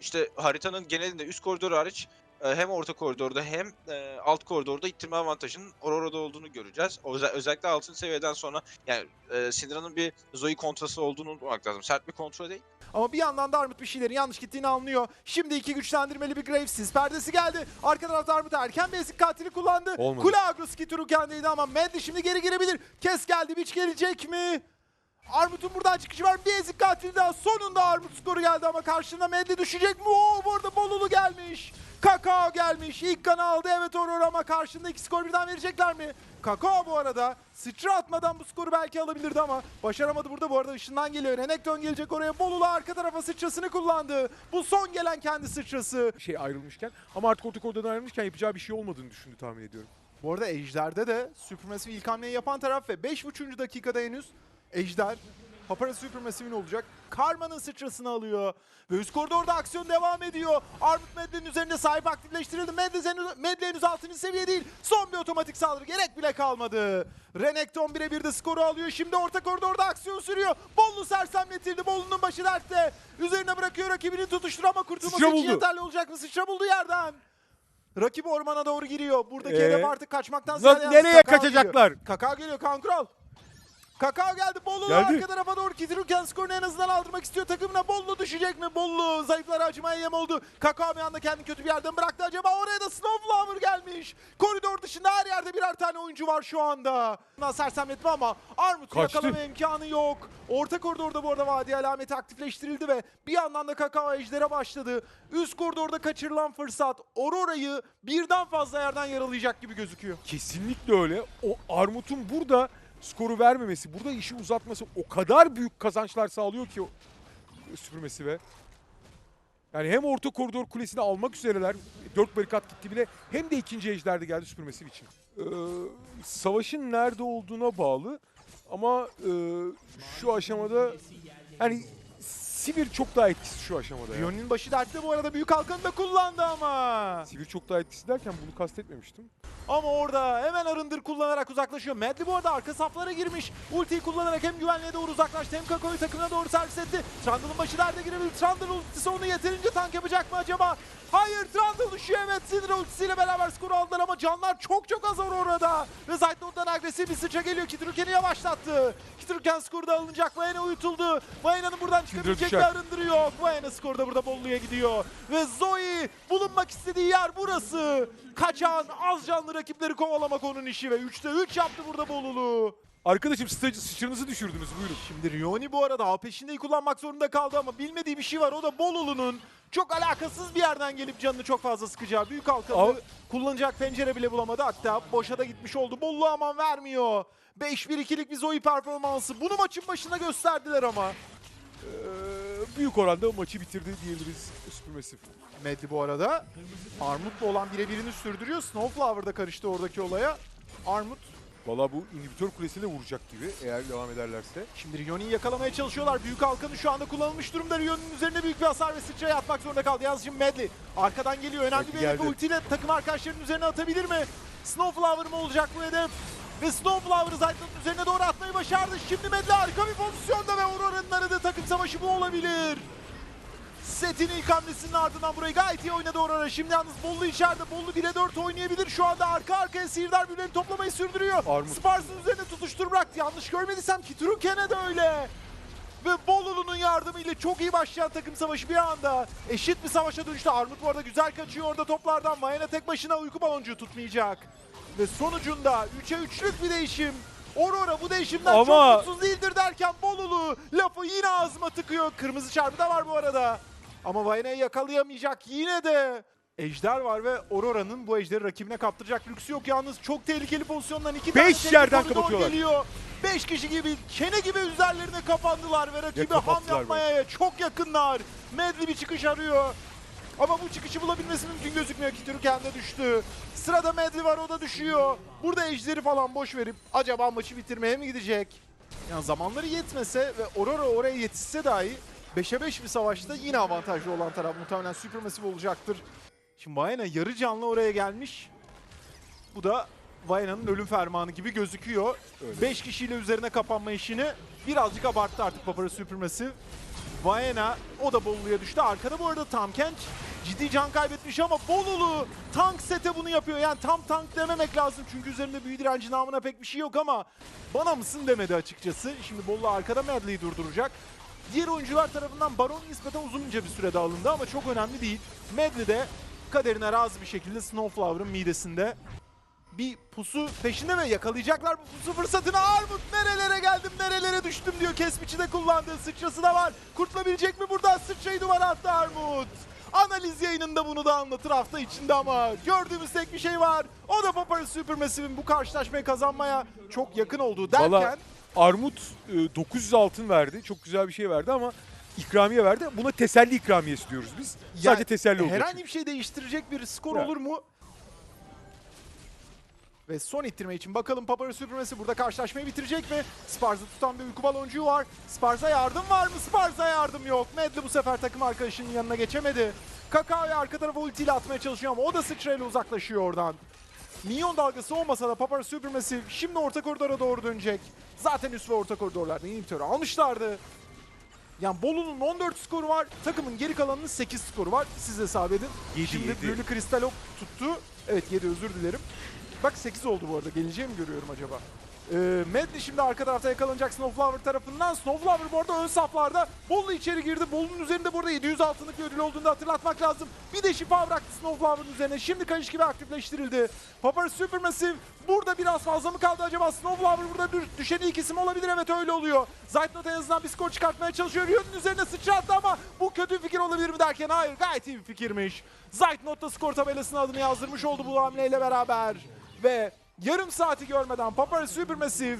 işte haritanın genelinde üst koridor hariç e, hem orta koridorda hem e, alt koridorda ittirme avantajının Aurora'da olduğunu göreceğiz. Özellikle altın seviyeden sonra yani e, Syndra'nın bir Zoe kontrası olduğunu unutmamak lazım. Sert bir kontra değil. Ama bir yandan da Armut bir şeylerin yanlış gittiğini anlıyor. Şimdi iki güçlendirmeli bir Gravesiz perdesi geldi. Arka tarafta Armut erken bir ezik katili kullandı. Olmadı. Kule agrosu Kituruken'deydi ama Medli şimdi geri girebilir. Kes geldi. Biç gelecek mi? Armut'un buradan çıkışı var. Bir ezik katil daha. Sonunda Armut skoru geldi ama karşında Medli düşecek mi? Oo bu arada Bolulu gelmiş. Kakao gelmiş. İlk kanı aldı. Evet Aurora ama karşında iki skor birden verecekler mi? Kakao bu arada sıçra atmadan bu skoru belki alabilirdi ama başaramadı burada. Bu arada ışından geliyor. Renekton gelecek oraya. Bolulu arka tarafa sıçrasını kullandı. Bu son gelen kendi sıçrası. şey ayrılmışken ama artık orta koridordan ayrılmışken yapacağı bir şey olmadığını düşündü tahmin ediyorum. Bu arada Ejder'de de Supermassive ilk hamleyi yapan taraf ve 5.5. dakikada henüz Ejder Papara Supermassive'in olacak. Karma'nın sıçrasını alıyor. Ve üst koridorda aksiyon devam ediyor. Armut Medle'nin üzerinde sahip aktifleştirildi. Medle, henüz- Medle henüz 6. seviye değil. Son bir otomatik saldırı gerek bile kalmadı. Renekton birebir de skoru alıyor. Şimdi orta koridorda aksiyon sürüyor. Bollu sersemletildi. Bollu'nun başı dertte. Üzerine bırakıyor rakibini tutuştur ama kurtulması Sıçra için buldu. yeterli olacak mı? Sıçra buldu yerden. Rakip ormana doğru giriyor. Buradaki Ee, hedef artık kaçmaktan ziyade nereye kaçacaklar? Geliyor. Kakao geliyor Kankural. Kakao geldi. Bollu Geldi. arka tarafa doğru Kitiruken skorunu en azından aldırmak istiyor takımına. Bollu düşecek mi? Bollu zayıflara acımaya yem oldu. Kakao bir anda kendini kötü bir yerden bıraktı. Acaba oraya da Snowflower gelmiş. Koridor dışında her yerde birer tane oyuncu var şu anda. Sersemletme ama Armut'u yakalama imkanı yok. Orta koridorda bu arada vadi alameti aktifleştirildi ve bir yandan da Kakao ejdere başladı. Üst koridorda kaçırılan fırsat Aurora'yı birden fazla yerden yaralayacak gibi gözüküyor. Kesinlikle öyle. O Armut'un burada skoru vermemesi, burada işi uzatması o kadar büyük kazançlar sağlıyor ki süpürmesi ve yani hem orta koridor kulesini almak üzereler. Dört barikat gitti bile. Hem de ikinci ejderde geldi süpürmesi için. Ee, savaşın nerede olduğuna bağlı. Ama e, şu aşamada yani Sivir çok daha etkisiz şu aşamada. ya. Yon'un başı dertte bu arada büyük halkanı da kullandı ama. Sivir çok daha etkisiz derken bunu kastetmemiştim. Ama orada hemen arındır kullanarak uzaklaşıyor. Medli bu arada arka saflara girmiş. Ultiyi kullanarak hem güvenliğe doğru uzaklaştı hem Kako'yu takımına doğru servis etti. Trundle'ın başı derde girebilir. Trundle ultisi onu yeterince tank yapacak mı acaba? Hayır Trundle düşüyor evet. Sidra ultisiyle beraber skoru aldılar ama canlar çok çok az orada. Ve Zaytnot'tan agresif bir sıçra geliyor. Kitruken'i yavaşlattı. Kitruken skoru da alınacak. Vayne uyutuldu. Vayne'nin buradan çıkabilecek bir düşer. arındırı yok. Vayne skoru da burada Bollu'ya gidiyor. Ve Zoe bulunmak istediği yer burası. Kaçan az canlı rakipleri kovalamak onun işi ve 3'te 3 yaptı burada Bolulu. Arkadaşım sıçrı- sıçrınızı düşürdünüz buyurun. Şimdi Rioni bu arada A peşindeyi kullanmak zorunda kaldı ama bilmediği bir şey var. O da Bolulu'nun çok alakasız bir yerden gelip canını çok fazla sıkacağı büyük halkalı Al. kullanacak pencere bile bulamadı. Hatta boşa da gitmiş oldu. Bollu aman vermiyor. 5-1-2'lik bir Zoe performansı. Bunu maçın başında gösterdiler ama. Ee, büyük oranda maçı bitirdi diyebiliriz süpürmesi. Medli bu arada Armut'la olan birebirini sürdürüyor. Snowflower da karıştı oradaki olaya. Armut Valla bu inhibitör kulesine de vuracak gibi eğer devam ederlerse. Şimdi Rion'u yakalamaya çalışıyorlar. Büyük halkanı şu anda kullanılmış durumda. Rion'un üzerine büyük bir hasar ve sıçraya atmak zorunda kaldı. Yalnız şimdi Medley arkadan geliyor. Önemli Belki bir hedef ultiyle takım arkadaşlarının üzerine atabilir mi? Snowflower mı olacak bu hedef? Ve Snowflower'ı Zaytnot'un üzerine doğru atmayı başardı. Şimdi Medley harika bir pozisyonda ve Aurora'nın aradığı takım savaşı bu olabilir. Setin ilk hamlesinin ardından burayı gayet iyi oynadı Aurora. Şimdi yalnız Bollu içeride. Bollu 1'e 4 oynayabilir. Şu anda arka arkaya Sihirdar birbirlerini toplamayı sürdürüyor. Spars'ın üzerine tutuştur bıraktı. Yanlış görmediysem Kitruken'e de öyle. Ve Bolulu'nun yardımıyla çok iyi başlayan takım savaşı bir anda eşit bir savaşa dönüştü. Armut bu arada güzel kaçıyor orada toplardan. Vayne tek başına uyku baloncuğu tutmayacak. Ve sonucunda 3'e 3'lük bir değişim. Aurora bu değişimden Ama- çok mutsuz değildir derken Bolulu lafı yine ağzıma tıkıyor. Kırmızı çarpı da var bu arada. Ama Vayne'yi yakalayamayacak yine de. Ejder var ve Aurora'nın bu ejderi rakibine kaptıracak lüksü yok. Yalnız çok tehlikeli pozisyondan iki tane Beş yerden kapatıyorlar. Geliyor. Beş kişi gibi kene gibi üzerlerine kapandılar ve rakibi ham yapmaya çok yakınlar. Medli bir çıkış arıyor. Ama bu çıkışı bulabilmesi mümkün gözükmüyor ki Türkan da düştü. Sırada Medli var o da düşüyor. Burada ejderi falan boş verip acaba maçı bitirmeye mi gidecek? Yani zamanları yetmese ve Aurora oraya yetişse dahi 5'e 5 bir savaşta yine avantajlı olan taraf muhtemelen Supermassive olacaktır. Şimdi Vayna yarı canlı oraya gelmiş. Bu da Vayna'nın ölüm fermanı gibi gözüküyor. Öyle. 5 kişiyle üzerine kapanma işini birazcık abarttı artık Papara Supermassive. Vayena o da Bolulu'ya düştü. Arkada bu arada Tam Kench ciddi can kaybetmiş ama Bolulu tank sete bunu yapıyor. Yani tam tank dememek lazım çünkü üzerinde büyü direnci namına pek bir şey yok ama bana mısın demedi açıkçası. Şimdi Bolulu arkada Medley'i durduracak. Diğer oyuncular tarafından Baron nispeten uzunca bir sürede alındı ama çok önemli değil. Medley de kaderine razı bir şekilde Snowflower'ın midesinde bir pusu peşinde ve yakalayacaklar bu pusu fırsatını. Armut nerelere geldim nerelere düştüm diyor. Kesmiç'i de kullandığı sıçrası da var. Kurtulabilecek mi buradan sıçrayı duvara attı Armut. Analiz yayınında bunu da anlatır hafta içinde ama gördüğümüz tek bir şey var. O da Papara Supermassive'in bu karşılaşmayı kazanmaya çok yakın olduğu derken Valla Armut e, 900 altın verdi. Çok güzel bir şey verdi ama ikramiye verdi. Buna teselli ikramiyesi diyoruz biz. Sadece Yani teselli olacak. Herhangi bir şey değiştirecek bir skor Ya. olur mu? Ve son ittirme için bakalım Papara Süpürmesi burada karşılaşmayı bitirecek mi? Sparz'ı tutan bir uyku baloncuğu var. Sparz'a yardım var mı? Sparz'a yardım yok. Medli bu sefer takım arkadaşının yanına geçemedi. Kakao'yu arka tarafa ultiyle atmaya çalışıyor ama o da sıçrayla uzaklaşıyor oradan. Minyon dalgası olmasa da Papara Süpürmesi şimdi orta koridora doğru dönecek. Zaten üst ve orta koridorlarda inhibitörü almışlardı. Yani Bolu'nun 14 skoru var. Takımın geri kalanının 8 skoru var. Siz hesap edin. Yedi, Şimdi yedi. büyülü kristal ok tuttu. Evet 7 özür dilerim. Bak 8 oldu bu arada. Geleceği görüyorum acaba? Ee, Medli şimdi arka tarafta yakalanacak Snowflower tarafından. Snowflower bu arada ön saflarda. Bolu içeri girdi. Bolu'nun üzerinde burada 700 altınlık bir ödül olduğunu hatırlatmak lazım. Bir de şifa bıraktı Snowflower'ın üzerine. Şimdi kayış gibi aktifleştirildi. Papar Supermassive burada biraz fazla mı kaldı acaba? Snowflower burada düş- düşen ilk isim olabilir. Evet öyle oluyor. Zaytnot en azından bir skor çıkartmaya çalışıyor. Yönün üzerine sıçrattı ama bu kötü bir fikir olabilir mi derken hayır gayet iyi bir fikirmiş. Zaytnot da skor tabelasına adını yazdırmış oldu bu hamleyle beraber. Ve yarım saati görmeden Papara Supermassive